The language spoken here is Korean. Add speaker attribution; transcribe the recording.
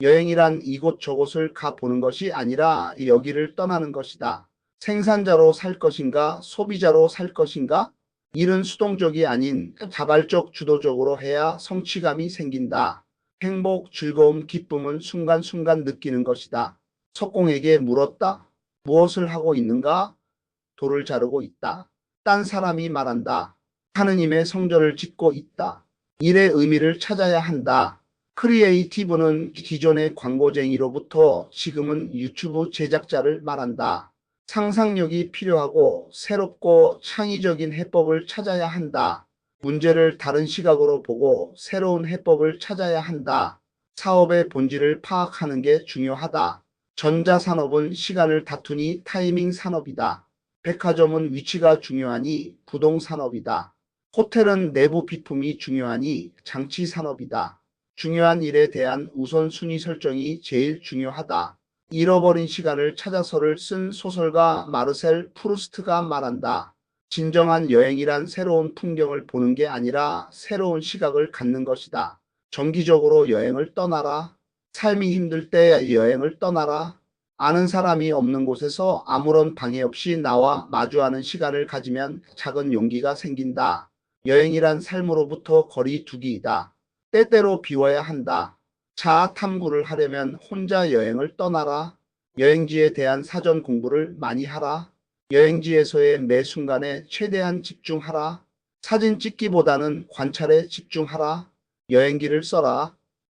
Speaker 1: 여행이란 이곳저곳을 가보는 것이 아니라 여기를 떠나는 것이다. 생산자로 살 것인가, 소비자로 살 것인가? 일은 수동적이 아닌 자발적 주도적으로 해야 성취감이 생긴다. 행복, 즐거움, 기쁨은 순간순간 느끼는 것이다. 석공에게 물었다. 무엇을 하고 있는가? 돌을 자르고 있다. 딴 사람이 말한다. 하느님의 성전을 짓고 있다. 일의 의미를 찾아야 한다. 크리에이티브는 기존의 광고쟁이로부터 지금은 유튜브 제작자를 말한다. 상상력이 필요하고 새롭고 창의적인 해법을 찾아야 한다. 문제를 다른 시각으로 보고 새로운 해법을 찾아야 한다. 사업의 본질을 파악하는 게 중요하다. 전자산업은 시간을 다투니 타이밍 산업이다. 백화점은 위치가 중요하니 부동산업이다. 호텔은 내부 비품이 중요하니 장치 산업이다. 중요한 일에 대한 우선순위 설정이 제일 중요하다. 잃어버린 시간을 찾아서를 쓴 소설가 마르셀 프루스트가 말한다. 진정한 여행이란 새로운 풍경을 보는 게 아니라 새로운 시각을 갖는 것이다. 정기적으로 여행을 떠나라. 삶이 힘들 때 여행을 떠나라. 아는 사람이 없는 곳에서 아무런 방해 없이 나와 마주하는 시간을 가지면 작은 용기가 생긴다. 여행이란 삶으로부터 거리 두기이다. 때때로 비워야 한다. 자아 탐구를 하려면 혼자 여행을 떠나라. 여행지에 대한 사전 공부를 많이 하라. 여행지에서의 매 순간에 최대한 집중하라. 사진 찍기보다는 관찰에 집중하라. 여행기를 써라.